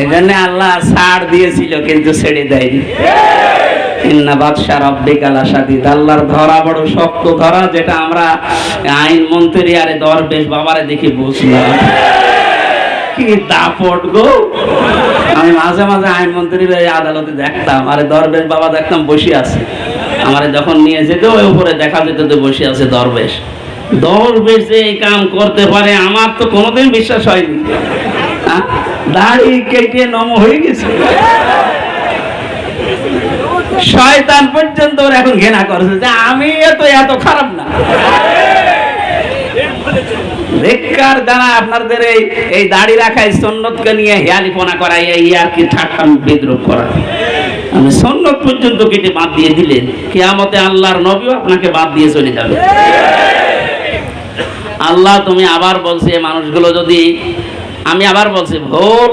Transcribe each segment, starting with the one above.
এই জন্য আল্লাহ ছাড় দিয়েছিল, কিন্তু ছেড়ে দেয়নি। যেটা আমরা আইন মন্ত্রী আরে দরবেশ দেখি আমি মাঝে মাঝে আইন মন্ত্রীর আদালতে দেখতাম, আরে দরবেশ বাবা দেখতাম বসে আছে। আমারে যখন নিয়ে যেত ওই উপরে দেখা যেত তো বসে আছে দরবেশ। দরবেশ এই কাম করতে পারে, আমার তো কোনোদিন বিশ্বাস হয়নি। হ্যাঁ? দাড়ি কেটে নম হয়ে গেছে। শয়তান পর্যন্ত ওর এখন ঘৃণা করছে যে আমি এত এত খারাপ না। জানা আপনাদের এই এই দাড়ি সন্ন্যতকে নিয়ে হেয়ালিপনা এই আর কি করা। আমি সন্ন্যত পর্যন্ত কেটে বাদ দিয়ে দিলেন, কেয়ামতে আল্লাহর নবীও আপনাকে বাদ দিয়ে চলে যাবে। আল্লাহ তুমি আবার বলছে মানুষগুলো যদি আমি আবার বলছি, ভুল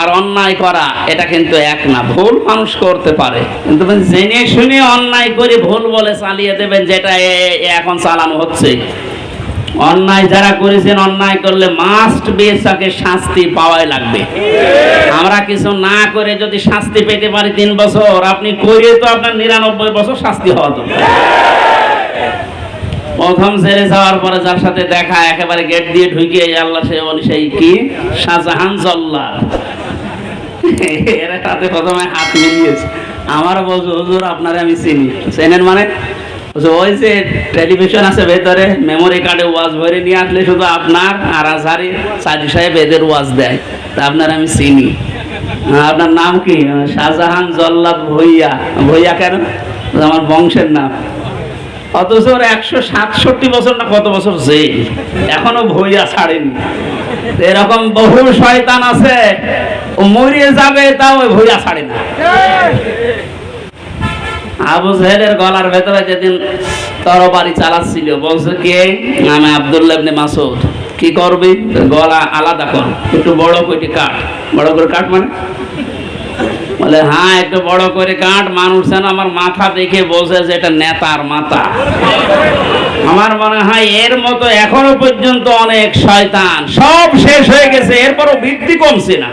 আর অন্যায় করা, এটা কিন্তু এক না। ভুল মানুষ করতে পারে। কিন্তু জেনে শুনে অন্যায় করে ভুল বলে চালিয়ে দেবেন, যেটা এখন চালানো হচ্ছে। অন্যায় যারা করেছেন, অন্যায় করলে মাস্ট বেস তাকে শাস্তি পাওয়াই লাগবে। আমরা কিছু না করে যদি শাস্তি পেতে পারি তিন বছর, আপনি করে তো আপনার নিরানব্বই বছর শাস্তি হওয়া দরকার। প্রথম ছেড়ে যাওয়ার পরে যার সাথে দেখা, একেবারে গেট দিয়ে ঢুকিয়ে আল্লাহ সে বলি সেই কি? শাহজাহান জল্লা এরা সাথে প্রথমে হাত মিলিয়েছে। আমার বলছে হুজুর, আপনারে আমি চিনি। চেনেন মানে? ওই যে টেলিভিশন আছে ভেতরে মেমোরি কার্ডে ওয়াজ ভরে নিয়ে আসলে শুধু আপনার আর আজহারি সাজি সাহেব এদের ওয়াজ দেয়। তা আপনার আমি চিনি। আপনার নাম কি? শাহজাহান জল্লাদ ভইয়া। ভইয়া কেন? আমার বংশের নাম। অথচ ওর একশো সাতষট্টি বছর না কত বছর এখনও ভইয়া ছাড়েনি। এরকম বহু শয়তান আছে, ও মরিয়ে যাবে, তাও ভইয়া ছাড়ে না। আবু জাহেলের গলার ভেতরে যেদিন তরবারি চালাচ্ছিল, বলছে কে? আমি আব্দুল্লাহ ইবনে মাসুদ কি করবি? গলা আলাদা কর, একটু বড় করে কাট। বড় করে কাট মানে? বলে হ্যাঁ একটু বড় করে কাট, মানুষ যেন আমার মাথা দেখে বলছে যে এটা নেতার মাথা। আমার মনে হয় এর মতো এখনও পর্যন্ত অনেক শয়তান সব শেষ হয়ে গেছে, এরপরও বৃদ্ধি কমছে না।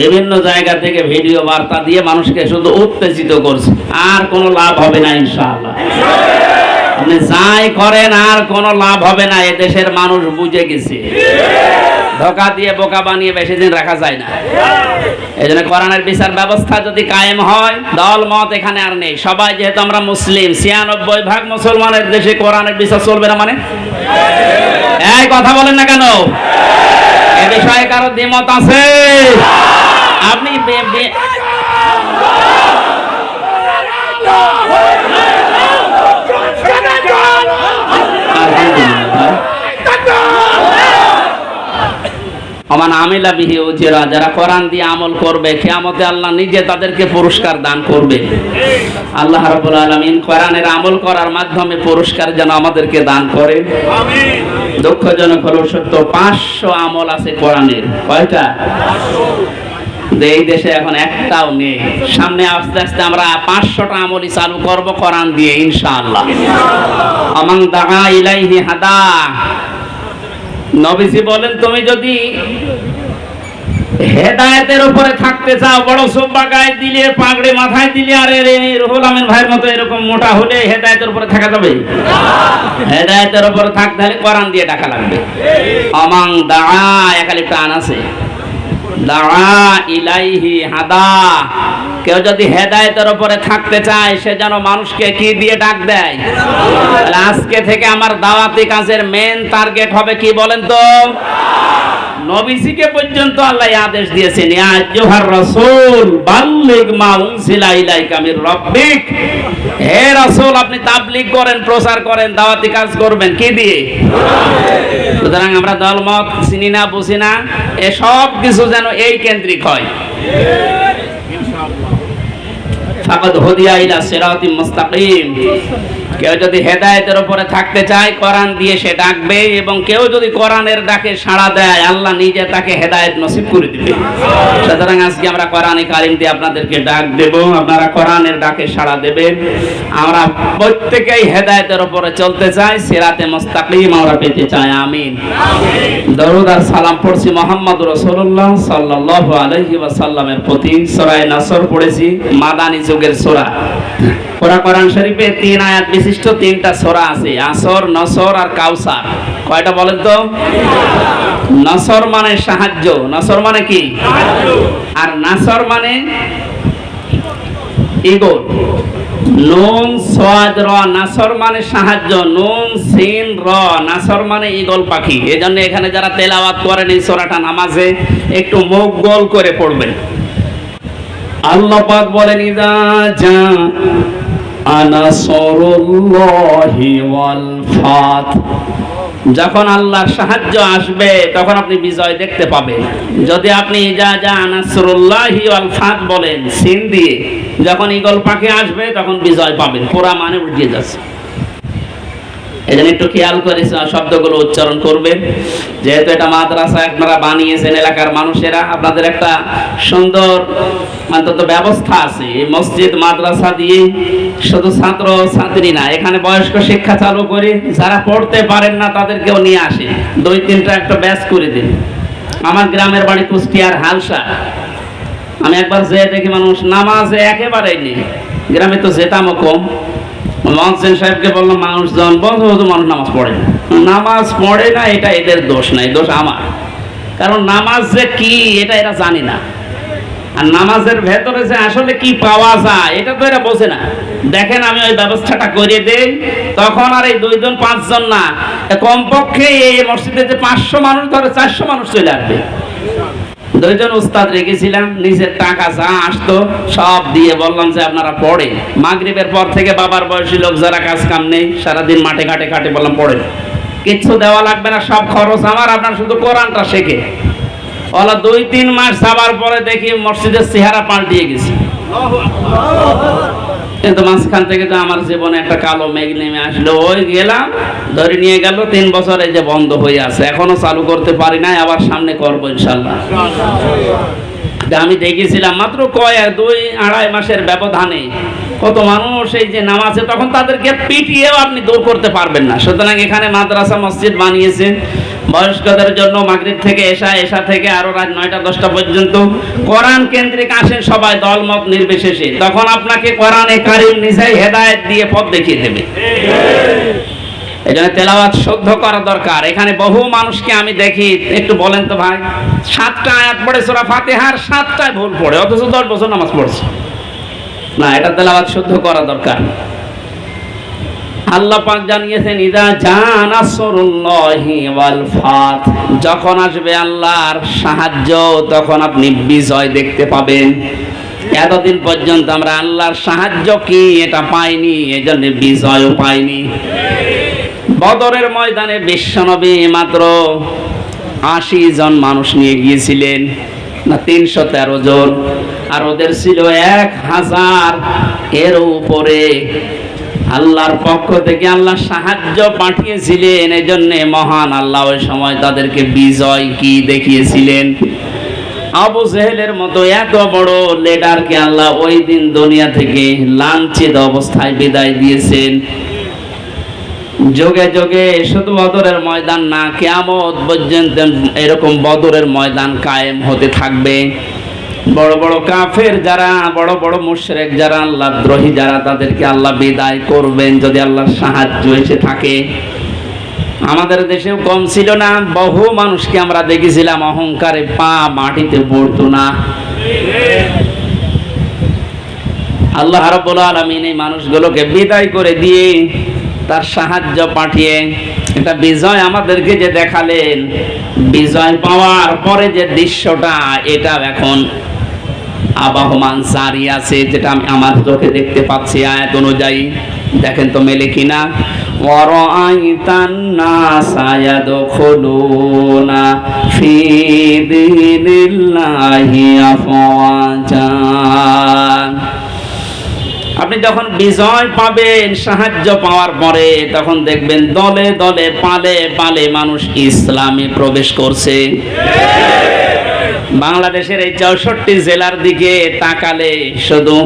বিভিন্ন জায়গা থেকে ভিডিও বার্তা দিয়ে মানুষকে শুধু উত্তেজিত করছে, আর কোনো লাভ হবে না, ইনশাআল্লাহ। আপনি যাই করেন, আর কোনো লাভ হবে না এ দেশের মানুষ বুঝে গেছে। ধোকা দিয়ে বোকা বানিয়ে বেশি দিন রাখা যায় না। এই জন্য কোরআনের বিচার ব্যবস্থা যদি কায়েম হয়, দল, মত এখানে আর নেই। সবাই যেহেতু আমরা মুসলিম, ছিয়ানব্বই ভাগ মুসলমানের দেশে কোরআনের বিচার চলবে না মানে? এই কথা বলেন না কেন? এ বিষয়ে কারও দ্বিমত আছে? আপনি বে- বে- আলহামদুলিল্লাহ। অমান আমিলা বিহি উজিরা যারা কোরআন দিয়ে আমল করবে কিয়ামতে আল্লাহ নিজে তাদেরকে পুরস্কার দান করবে। আল্লাহ রাব্বুল আলামিন কোরআনের আমল করার মাধ্যমে পুরস্কার যেন আমাদেরকে দান করে। দুঃখজনক হলো সত্য পাঁচশো আমল আছে কোরআনের। কয়টা? এই দেশে এখন একটাও নেই। সামনে আস্তে আস্তে আমরা পাঁচশোটা আমলই চালু করব কোরআন দিয়ে ইনশাআল্লাহ। আমাং দাগা ইলাইহি হাদা নবীজি বলেন, তুমি যদি হেদায়েতের উপরে থাকতে চাও, বড় সোব্বা গায়ে দিলে, পাগড়ি মাথায় দিলে, আরে এই রুহুল আমিন ভাইয়ের মতো এরকম মোটা হলে হেদায়েতের উপরে থাকা যাবে? হেদায়েতের উপরে থাকতে হলে কোরআন দিয়ে টাকা লাগবে। অমাং দা একালি প্রাণ আছে। দা ইলাইহি হাদা। কেউ যদি হেদায়তের উপরে থাকতে চায়, সে যেন মানুষকে কি দিয়ে ডাক দেয়? আজকে থেকে আমার দাওয়াতি কাজের মেন টার্গেট হবে কি বলেন তো? নবীজিকে পর্যন্ত আল্লাহ আদেশ দিয়েছেন হে রাসূল, আপনি তাবলীগ করেন, প্রচার করেন, দাওয়াতি কাজ করবেন, কি দিয়ে? সুতরাং আমরা দলমত চিনি না, বুঝি না, এ সব কিছু যেন এই কেন্দ্রিক হয়। ফাকাদ হুদিয়া ইলা সিরাতিম মুস্তাকিম কেউ যদি হেদায়েতের উপরে থাকতে চায়, কোরআন দিয়ে সে ডাকবে এবং কেউ যদি কোরআনের ডাকে সাড়া দেয়, আল্লাহ নিজে তাকে হেদায়েত নসিব করে দিবে। সুতরাং আজকে আমরা কোরআনে কারিম দিয়ে আপনাদেরকে ডাক দেব, আপনারা কোরআনের ডাকে সাড়া দেবেন। আমরা প্রত্যেকেই হেদায়েতের উপরে চলতে চাই, সিরাতে মুস্তাকিম আমরা পেতে চাই, আমিন। দরুদ আর সালাম পড়ছি মোহাম্মদ রসুল্লাহ সাল্লাল্লাহু আলাইহি ওয়াসাল্লামের প্রতি। সূরা নাসর পড়েছি, মাদানী যুগের সূরা। কোরআন কোরআন শরীফে তিন আয়াত বিশিষ্ট তিনটা সূরা আছে, আসর, নসর আর কাউসার। কয়টা বলেন তো? নসর মানে সাহায্য, নসর মানে কি? আর নাসর মানে ইগল নুন, সোয়াদ, র, নাসর মানে সাহায্য, নুন, সিন, র, নাসর মানে ইগল পাখি। এজন্য এখানে যারা তেলাওয়াত করেন এই সোরাটা নামাজে, একটু মুখ গোল করে পড়বেন। আল্লাহ পাক বলেন, ইদা যা যখন আল্লাহর সাহায্য আসবে, তখন আপনি বিজয় দেখতে পাবেন। যদি আপনি যা যা আনাসরুল্লাহি ফাত বলেন, সিন দিয়ে যখন ইগল পাখি আসবে, তখন বিজয় পাবেন। পুরা মানে উঠিয়ে যাচ্ছে। এই জন্য একটু খেয়াল করে শব্দগুলো উচ্চারণ যেহেতু এটা মাদ্রাসা আপনারা বানিয়েছেন এলাকার মানুষেরা, আপনাদের একটা সুন্দর অন্তত ব্যবস্থা আছে। মসজিদ, মাদ্রাসা দিয়ে শুধু ছাত্র ছাত্রী না, এখানে বয়স্ক শিক্ষা চালু করে যারা পড়তে পারেন না তাদেরকেও নিয়ে আসে। দুই, তিনটা একটা ব্যাচ করে দিন। আমার গ্রামের বাড়ি কুষ্টিয়ার হালসা। আমি একবার যেয়ে দেখি মানুষ নামাজে একেবারেই নেই। গ্রামে তো যেতামও কম। মহসেন সাহেবকে বললাম, মানুষজন বলতো বলতো মানুষ নামাজ পড়ে না। নামাজ পড়ে না, এটা এদের দোষ নাই, দোষ আমার। কারণ নামাজ যে কি, এটা এরা জানে না। আর নামাজের ভেতরে যে আসলে কি পাওয়া যায়, এটা তো এরা বোঝে না। দেখেন, আমি ওই ব্যবস্থাটা করে দেই, তখন আর এই দুইজন, পাঁচজন না। কমপক্ষে এই মসজিদে যে পাঁচশো মানুষ ধরে, চারশো মানুষ চলে আসবে। দুইজন উস্তাদ রেখেছিলাম, নিজের টাকা যা আসতো সব দিয়ে বললাম যে আপনারা পড়ে। মাগরিবের পর থেকে বাবার বয়সী লোক যারা কাজ কাম নেই, সারাদিন মাঠে ঘাটে ঘাটে বললাম পড়ে। কিচ্ছু দেওয়া লাগবে না, সব খরচ আমার, আপনার শুধু কোরআনটা শেখে। ওলা দুই তিন মাস যাবার পরে দেখি মসজিদের চেহারা পাল্টিয়ে গেছে। কিন্তু মাঝখান থেকে তো আমার জীবনে একটা কালো মেঘ নেমে আসলো। ওই গেলাম, ধরে নিয়ে গেল, তিন বছর এই যে বন্ধ হয়ে আছে। এখনও চালু করতে পারি নাই, আবার সামনে করব ইনশাল্লাহ। আমি দেখেছিলাম মাত্র কয়েক দুই, আড়াই মাসের ব্যবধানে কত মানুষ এই যে নামাজে, তখন তাদেরকে পিটিয়েও আপনি দূর করতে পারবেন না। সুতরাং এখানে মাদ্রাসা মসজিদ বানিয়েছে। বয়স্কদের জন্য মাগরিব থেকে এসা এসা থেকে আরও রাত নয়টা, দশটা পর্যন্ত কোরআন কেন্দ্রিক আসেন সবাই দলমত নির্বিশেষে। তখন আপনাকে কোরআনে কারিম নিজেই হেদায়েত দিয়ে পথ দেখিয়ে দেবে। এই জন্য তেলাওয়াত শুদ্ধ করা দরকার। এখানে বহু মানুষকে আমি দেখি, একটু বলেন তো ভাই, সাতটা আয়াত পড়ে, সোরা ফাতেহার সাতটায় ভুল পড়ে, অথচ দশ বছর নামাজ পড়ছে। না, এটা তেলাওয়াত শুদ্ধ করা দরকার। আল্লাহ পাক জানিয়েছেন, ইদা জানাসরুল্লাহি ওয়াল ফাত। যখন আসবে আল্লাহর সাহায্য, তখন আপনি বিজয় দেখতে পাবেন। এতদিন পর্যন্ত আমরা আল্লাহর সাহায্য কি এটা পাইনি, এজন্য বিজয়ও পাইনি। বদরের ময়দানে বিশ্বনবী মাত্র আশি জন মানুষ নিয়ে গিয়েছিলেন, না তিনশো তেরো জন। আর ওদের ছিল এক হাজার। এর উপরে আল্লাহর পক্ষ থেকে আল্লাহ সাহায্য পাঠিয়েছিলেন এই জন্যে মহান আল্লাহ ওই সময় তাদেরকে বিজয় কি দেখিয়েছিলেন? আবু জেহেলের মতো এত বড় লিডারকে আল্লাহ ওই দিন দুনিয়া থেকে লাঞ্ছিত অবস্থায় বিদায় দিয়েছেন। যোগে যোগে শুধু বদরের ময়দান না, কেয়ামত পর্যন্ত এরকম বদরের ময়দান কায়েম হতে থাকবে। বড় বড় কাফের যারা, বড় বড় মুশরেক যারা, আল্লাহ দ্রোহী যারা, তাদেরকে আল্লাহ বিদায় করবেন যদি আল্লাহর সাহায্য এসে থাকে। আমাদের দেশেও কম ছিল না, বহু মানুষকে আমরা দেখেছিলাম, অহংকারে পা মাটিতে পড়তো না। আল্লাহ রাব্বুল আলামিন এই মানুষগুলোকে বিদায় করে দিয়ে তার সাহায্য পাঠিয়ে, এটা বিজয় আমাদেরকে যে দেখালেন, বিজয় পাওয়ার পরে যে দৃশ্যটা এটা এখন আবাহমান জারি আছে, যেটা আমি আমার চোখে দেখতে পাচ্ছি আয়াত অনুযায়ী। দেখেন তো মেলে কিনা? আপনি যখন বিজয় পাবেন, সাহায্য পাওয়ার পরে তখন দেখবেন দলে দলে পালে পালে মানুষ ইসলামে প্রবেশ করছে। বাংলাদেশের এই চৌষট্টি জেলার দিকে তাকালে শুধু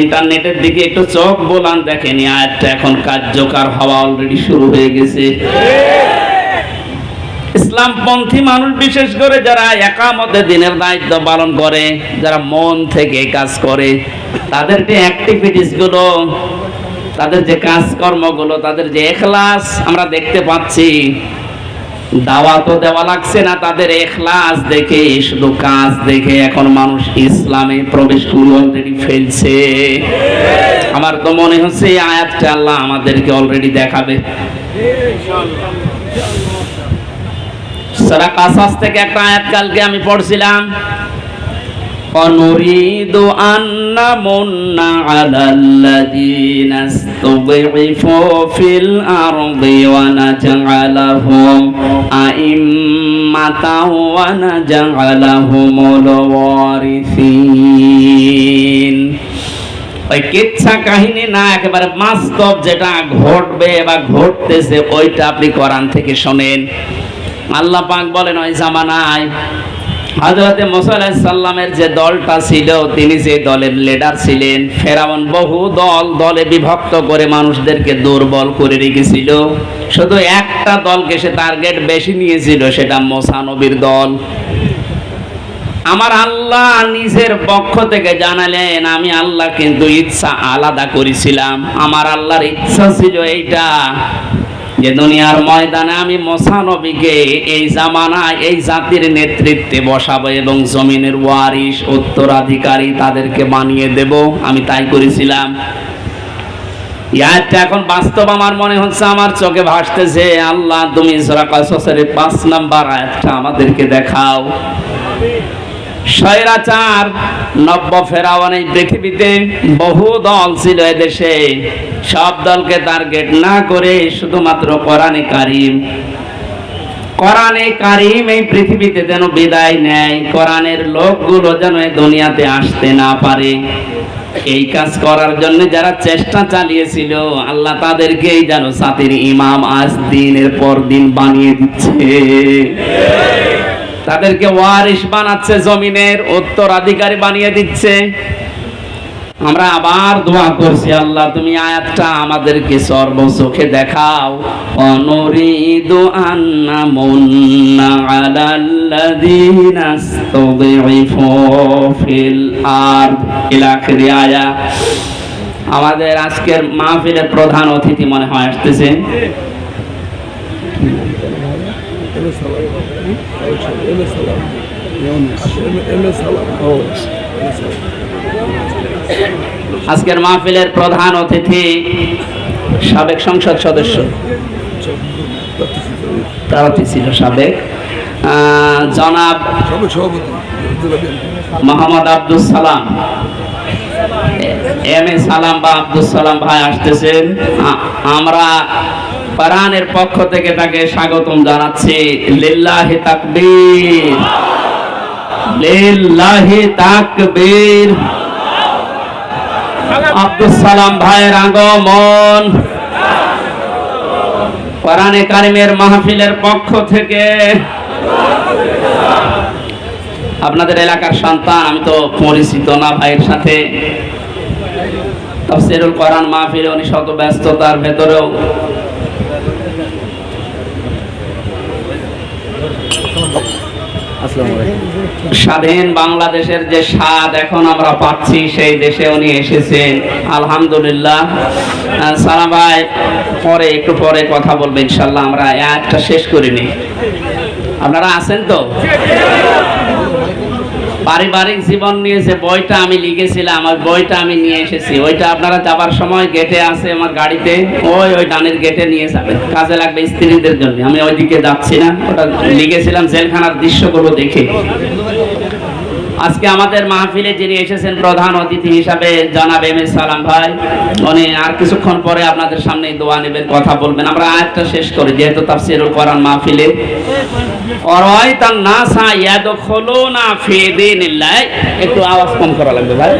ইন্টারনেটের দিকে একটু চোখ বোলান দেখেনি আয়াতটা এখন কার্যকর হওয়া অলরেডি শুরু হয়ে গেছে। ইসলামপন্থী মানুষ বিশেষ করে যারা একামতে দিনের দায়িত্ব পালন করে, যারা মন থেকে কাজ করে, তাদের যে অ্যাক্টিভিটিসগুলো, তাদের যে কাজকর্মগুলো, তাদের যে এখলাস আমরা দেখতে পাচ্ছি দাওয়া তো দেওয়া লাগছে না তাদের এখলাস দেখে, শুধু কাজ দেখে এখন মানুষ ইসলামে প্রবেশ করে অলরেডি ফেলছে। আমার তো মনে হচ্ছে আয়াতটা আল্লাহ আমাদেরকে অলরেডি দেখাবে। সারা কাসাস থেকে একটা আয়াত কালকে আমি পড়ছিলাম। ونريد أن نمن على الذين استضعفوا في الأرض ونجعلهم أئمة ونجعلهم الوارثين ওই কিচ্ছা কাহিনী না একেবারে বাস্তব যেটা ঘটবে বা ঘটতেছে ওইটা আপনি কোরআন থেকে শোনেন আল্লাহ পাক বলেন ওই জামানায় হজরতে সাল্লামের যে দলটা ছিল, তিনি যে দলের লিডার ছিলেন, ফেরাউন বহু দল, দলে বিভক্ত করে মানুষদেরকে দুর্বল করে রেখেছিল। শুধু একটা দলকে সে টার্গেট বেশি নিয়েছিল, সেটা মোসা নবীর দল। আমার আল্লাহ নিজের পক্ষ থেকে জানালেন, আমি আল্লাহ কিন্তু ইচ্ছা আলাদা করেছিলাম। আমার আল্লাহর ইচ্ছা ছিল এইটা। যে দুনিয়ার ময়দানে আমি মশানবীকে এই জামানায়, এই জাতির নেতৃত্বে বসাবো এবং জমিনের ওয়ারিশ, উত্তরাধিকারী তাদেরকে বানিয়ে দেব। আমি তাই করেছিলাম। ইয়ারটা এখন বাস্তব আমার মনে হচ্ছে, আমার চোখে ভাসতেছে। আল্লাহ, তুমি সূরা কাসসের পাঁচ নাম্বার আয়াতটা আমাদেরকে দেখাও। স্বৈরাচার, নব্য ফেরাওয়ান এই পৃথিবীতে বহু দল ছিল এদেশে। সব দলকে টার্গেট না করে শুধুমাত্র কোরআনে কারিম। কোরআনে কারিম এই পৃথিবীতে যেন বিদায় নেয়, কোরআনের লোকগুলো যেন এই দুনিয়াতে আসতে না পারে। এই কাজ করার জন্য যারা চেষ্টা চালিয়েছিল, আল্লাহ তাদেরকেই যেন সাথীর ইমাম আজ দিনের পর দিন বানিয়ে দিচ্ছে। তাদেরকে ওয়ারিস বানাচ্ছে জমিনের উত্তরাধিকারী বানিয়ে দিচ্ছে। আমরা আবার দোয়া করছি, আল্লাহ তুমি আয়াতটা আমাদেরকে সর্বচোখে দেখাও। অনুরিদু আন্না মুন্না ফিল আরদ। ইলা আয়া। আমাদের আজকের মাহফিলের প্রধান অতিথি মনে হয় আসতেছে। আজকের মাহফিলের প্রধান অতিথি সাবেক সংসদ সদস্য। প্রার্থী ছিল সাবেক। জনাব মোহাম্মদ আব্দুল সালাম। এম এ সালাম বা আব্দুল সালাম ভাই আসতেছেন। আমরা পারানের পক্ষ থেকে তাকে স্বাগতম জানাচ্ছি। লিল্লাহি তাকবীর। লিল্লাহি তাকবীর। আব্দুল সালাম ভাইয়ের আগমন। কোরআনে কারিমের মাহফিলের পক্ষ থেকে। আপনাদের এলাকার সন্তান, আমি তো পরিচিত না ভাইয়ের সাথে। তাফসিরুল কোরআন মাহফিলে উনি শত ব্যস্ততার ভেতরেও স্বাধীন বাংলাদেশের যে স্বাদ এখন আমরা পাচ্ছি, সেই দেশে উনি এসেছেন। আলহামদুলিল্লাহ। সারা ভাই, পরে, একটু পরে কথা বলব, ইনশাল্লাহ আমরা একটা শেষ করিনি আপনারা আছেন তো? পারিবারিক জীবন নিয়ে যে বইটা আমি লিখেছিলাম, ওই বইটা আমি নিয়ে এসেছি। ওইটা আপনারা যাবার সময় গেটে আছে আমার গাড়িতে, ওই ওই ডানের গেটে নিয়ে যাবেন। কাজে লাগবে স্ত্রীদের জন্য। আমি ওইদিকে যাচ্ছি না, ওটা লিখেছিলাম, জেলখানার দৃশ্যগুলো দেখে। আজকে আমাদের মাহফিলে যিনি এসেছেন প্রধান অতিথি হিসাবে জনাব এম এস সালাম ভাই উনি আর কিছুক্ষণ পরে আপনাদের সামনে দোয়া নেবেন কথা বলবেন। আমরা আয়াতটা শেষ করি যেহেতু তাফসিরুল কোরআন মাহফিলে। অরাইতান নাসা ইয়াদখুলুনা ফি দীনিল্লাহ। একটু আওয়াজ কম করা লাগবে ভাই।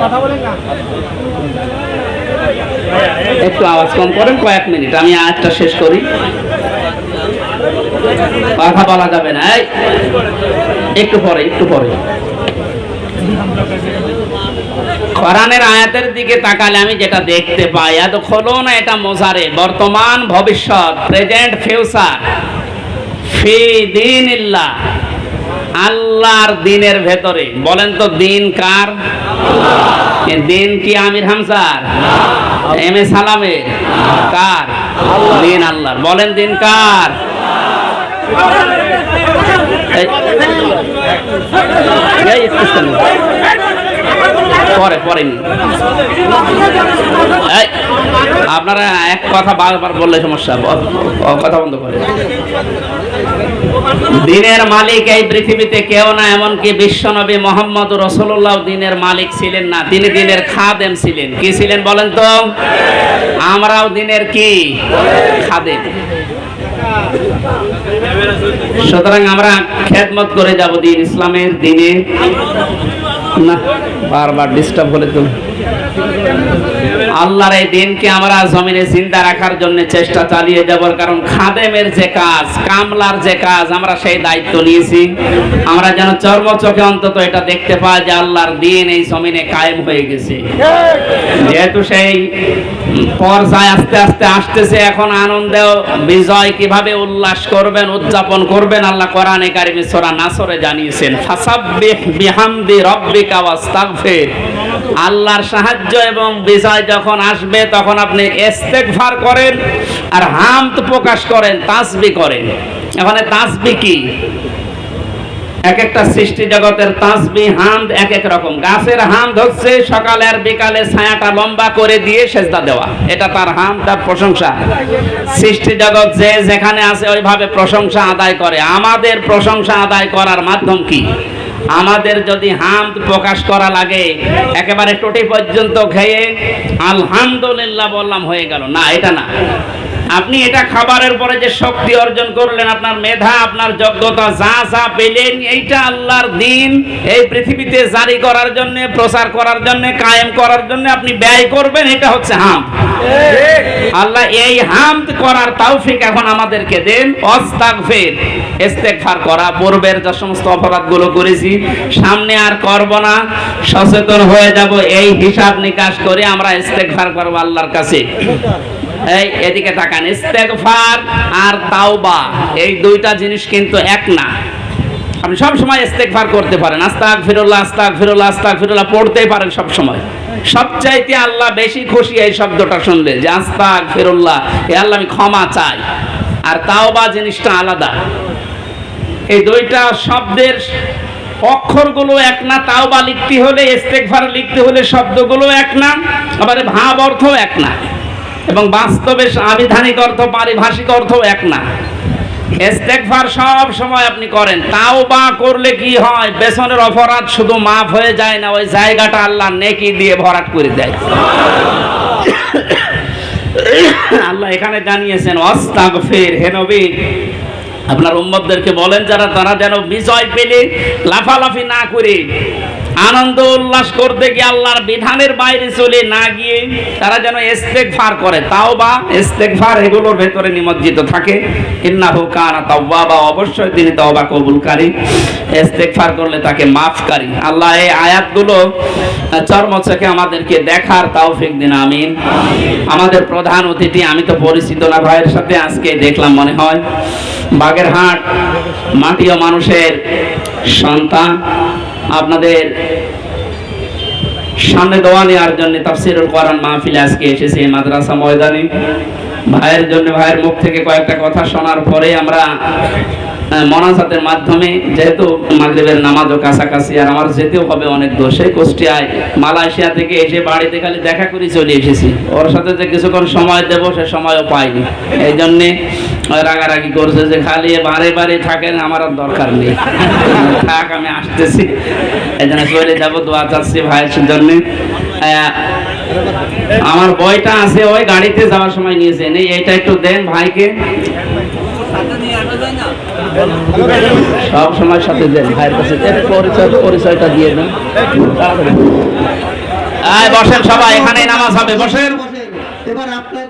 একটু আওয়াজ কম করেন কয়েক মিনিট। আমি আজটা শেষ করি। কথা বলা যাবে না একটু পরে একটু পরে। কোরআনের আয়াতের দিকে তাকালে আমি যেটা দেখতে পাই এত খোলো না এটা মোজারে। বর্তমান, ভবিষ্যৎ প্রেজেন্ট ফিউচার ফি দিন আল্লাহর দিনের ভেতরে। বলেন তো, দিন কার? দিন কি আমির হামসার এম এ সালামের কার? দিন আল্লাহর। বলেন, দিন কার? পরে পরে আপনারা এক কথা বারবার বললে সমস্যা কথা বন্ধ করে। দিনের মালিক এই পৃথিবীতে কেউ না, এমনকি বিশ্বনবী মোহাম্মদ রসুল্লাহ দিনের মালিক ছিলেন না, তিনি দিনের খাদেম ছিলেন। কি ছিলেন বলেন তো? আমরাও দিনের কি? খাদেম। সুতরাং আমরা খেদমত করে যাব দিন ইসলামের দিনে। না বারবার ডিস্টার্ব হলে তো আল্লাহর এই দিনকে আমরা জমিনে জিন্দা রাখার জন্য চেষ্টা চালিয়ে যাবার কারণ খাদেমের যে কাজ, কামলার যে কাজ আমরা সেই দায়িত্ব নিয়েছি। আমরা যেন চর্ম চোখে অন্তত এটা দেখতে পাই যে আল্লাহর দিন এই জমিনে কায়েম হয়ে গেছে। যেহেতু সেই পর্যায়ে আস্তে আস্তে আসতেছে, এখন আনন্দে বিজয় কীভাবে উল্লাস করবেন, উদযাপন করবেন, আল্লাহ কোরআনে কারিমে সূরা নাসরে জানিয়েছেন, ফাসাব্বিহ বিহামদি রব্বিকা ওয়াস্তাগফির। আল্লাহর সাহায্য এবং বিজয় যখন আসবে, তখন আপনি ইস্তেগফার করেন আর হামদ প্রকাশ করেন, তাসবি করেন। এখানে তাসবি কি? এক একটা সৃষ্টি জগতের তাসবি, হামদ এক এক রকম। গাছের হামদ হচ্ছে সকালে আর বিকালে ছায়াটা লম্বা করে দিয়ে সেজদা দেওয়া। এটা তার হাম তার প্রশংসা। সৃষ্টি জগৎ যে যেখানে আছে, ওইভাবে প্রশংসা আদায় করে। আমাদের প্রশংসা আদায় করার মাধ্যম কি? আমাদের যদি হামদ প্রকাশ করা লাগে একেবারে টোটি পর্যন্ত খেয়ে আলহামদুলিল্লাহ বললাম হয়ে গেল। না এটা না। আপনি এটা খাবারের পরে যে শক্তি অর্জন করলেন আপনার মেধা আপনার যোগ্যতা যা যা পেলেন এইটা আল্লাহর দিন। এই পৃথিবীতে জারি করার জন্য প্রচার করার জন্য কায়েম করার জন্য আপনি ব্যয় করবেন এটা হচ্ছে হাম। আল্লাহ এই হামদ করার তৌফিক এখন আমাদেরকে দেন। অস্তাগফির। ইস্তেগফার করা, পূর্বের যে সমস্ত অপরাধগুলো করেছি, সামনে আর করব না, সচেতন হয়ে যাব, এই হিসাব নিকাশ করে আমরা ইস্তেগফার করব আল্লাহর কাছে। এই, এদিকে তাকান ইস্তেগফার আর তাওবা, এই দুইটা জিনিস কিন্তু এক না। আপনি সব সময় ইস্তেগফার করতে পারেন আস্তাক ফিরুল্লাহ আস্তাক ফিরুল্লাহ আস্তাক ফিরুল্লাহ পড়তেই পারেন সব সময়। সবচাইতে আল্লাহ বেশি খুশি এই শব্দটা শুনলে, যে আস্তাক ফিরুল্লাহ এ আল্লাহ আমি ক্ষমা চাই। আর তাওবা জিনিসটা আলাদা। এই দুইটা শব্দের অক্ষরগুলো এক না তাও বা লিখতে হলে, ইস্তেগফার লিখতে হলে শব্দগুলো এক না, আবার ভাব অর্থ এক না, এবং বাস্তবে আবিধানিক অর্থ, পারিভাষিক অর্থ এক না। ইস্তেগফার সব সময় আপনি করেন। তাও বা করলে কি হয়? বেসনের অপরাধ শুধু মাফ হয়ে যায় না, ওই জায়গাটা আল্লাহ নেকি দিয়ে ভরাট করে দেয়। আল্লাহ এখানে জানিয়েছেন অস্তাগফির হে নবী। আপনার উম্মতদেরকে বলেন, যারা, তারা যেন বিজয় পেলে লাফালাফি না করে আনন্দ উল্লাস করতে গিয়ে আল্লাহর বিধানের বাইরে চলে না গিয়ে তারা যেন ইস্তেগফার করে। তাও বা ইস্তেগফার এগুলোর ভেতরে নিমজ্জিত থাকে। ইন্নাহু কানা তাওয়াবা, অবশ্যই তিনি তওবা কবুলকারী। ইস্তেগফার করলে তাকে মাফকারী। আল্লাহ এই আয়াতগুলো চর্মচকে আমাদেরকে দেখার তৌফিক দিন, আমিন। আমাদের প্রধান অতিথি, আমি তো পরিচিত না ভাইয়ের সাথে আজকে দেখলাম মনে হয়। বাগেরহাট মাটি ও মানুষের সন্তান। আপনাদের সামনে দেওয়া নেওয়ার জন্য তাফসিরুল কোরআন মাহফিলে আজকে এসেছে মাদ্রাসা ময়দানে। ভাইয়ের জন্য ভাইয়ের মুখ থেকে কয়েকটা কথা শোনার পরে আমরা মনাজাতের মাধ্যমে, যেহেতু মাগরিবের নামাজও কাছাকাছি, আর আমার যেতেও হবে অনেক দূর, সেই কুষ্টিয়ায়, মালয়েশিয়া থেকে এসে বাড়িতে খালি দেখা করে চলে এসেছি। ওর সাথে যে কিছুক্ষণ সময় দেবো, সে সময়ও পাইনি। এই জন্যে রাগারাগি করছে যে খালি বারে বারে থাকেন, আমার আর দরকার নেই। থাক, আমি আসতেছি। এই জন্য চলে যাব, দোয়া চাচ্ছি ভাইয়ের জন্য। আমার বইটা আছে ওই গাড়িতে যাওয়ার সময় নিয়েছেন নেই, এটা একটু দেন ভাইকে। সব সময় সাথে দেন ভাইয়ের কাছে। পরিচয়, পরিচয়টা দিয়ে দেন। বসেন সবাই, এখানেই নামাজ হবে, বসেন। এবার আপনার